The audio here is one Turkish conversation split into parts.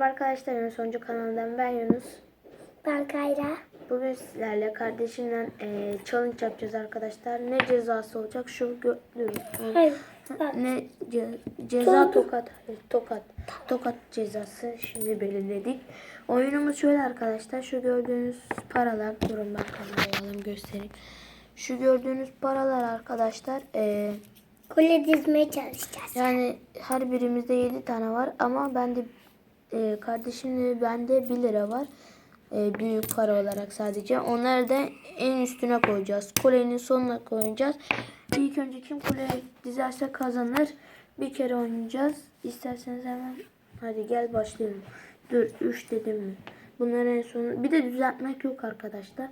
Merhaba arkadaşlar Yunus Soncu kanalından ben Yunus. Ben Kayra. Bugün sizlerle kardeşimle e, challenge yapacağız arkadaşlar. Ne cezası olacak şu gördüğünüz. Bak. Ne ce- ceza tokat. Tokat. Tokat cezası şimdi belirledik. Oyunumuz şöyle arkadaşlar. Şu gördüğünüz paralar. Durun ben kamerayı göstereyim. Şu gördüğünüz paralar arkadaşlar. E, Kule dizmeye çalışacağız. Yani her birimizde 7 tane var ama bende e, kardeşimle bende 1 lira var. E, büyük para olarak sadece. Onları da en üstüne koyacağız. Kulenin sonuna koyacağız. İlk önce kim kuleyi dizerse kazanır. Bir kere oynayacağız. İsterseniz hemen hadi gel başlayalım. Dur 3 dedim mi? Bunların en sonu bir de düzeltmek yok arkadaşlar.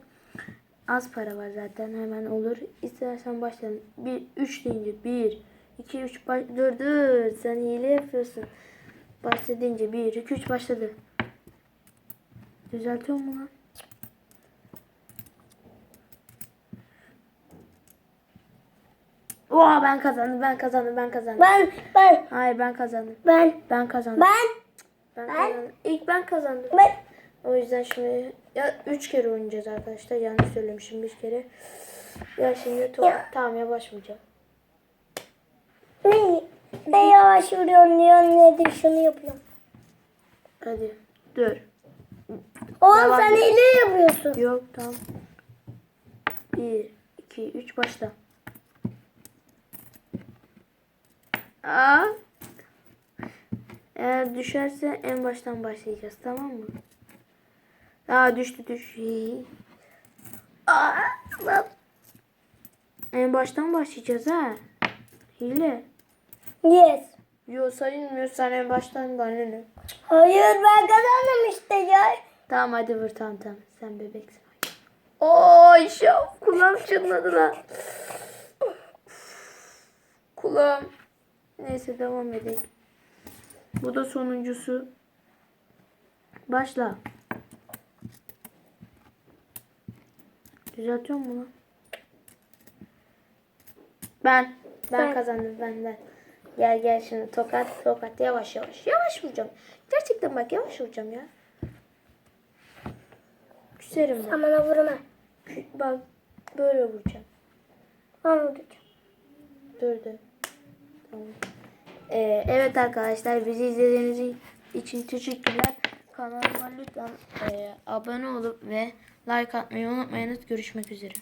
Az para var zaten hemen olur. İstersen başlayalım. 1 3 deyince 1 2 3 baş... dur dur sen hile yapıyorsun. Başla deyince 1 2 3 başladı. Düzeltiyor mu lan? Oha ben kazandım ben kazandım ben kazandım. Ben, ben, Hayır ben kazandım. ben, Ben kazandım. ben, Ben ben- kazandım. İlk ben kazandım. ben. O yüzden şimdi ya üç kere oynayacağız arkadaşlar. Yanlış söylemişim bir kere. Ya şimdi Ya. tamam yavaşmayacağım. Ne? Yavaş vuruyorsun diyorsun ne de şunu yapıyorum. Hadi dur. Oğlum Devam sen et. hile yapıyorsun. Yok tamam. Bir, iki, üç başla. Aa. Eğer düşerse en baştan başlayacağız tamam mı? Aa düştü düş. Aa. En baştan başlayacağız ha. Hile. Yes. Yo sayılmıyor sen en baştan ne? Hayır ben kazandım işte ya. Tamam hadi vur tamam tamam. Sen bebeksin. Oy şaf kulağım çınladı lan. Kulağım. Neyse devam edelim. Bu da sonuncusu. Başla. Düzeltiyor mu lan? Ben. Ben, Ben. kazandım ben ben. Gel gel şimdi tokat tokat yavaş yavaş. Yavaş vuracağım. Gerçekten bak yavaş vuracağım ya. Küserim ben. Sen bana vurma. Bak böyle vuracağım. Ben vuracağım. Dur dur. Tamam. Ee, evet arkadaşlar bizi izlediğiniz için teşekkürler. Kanalıma lütfen e, abone olup ve like atmayı unutmayınız. Görüşmek üzere.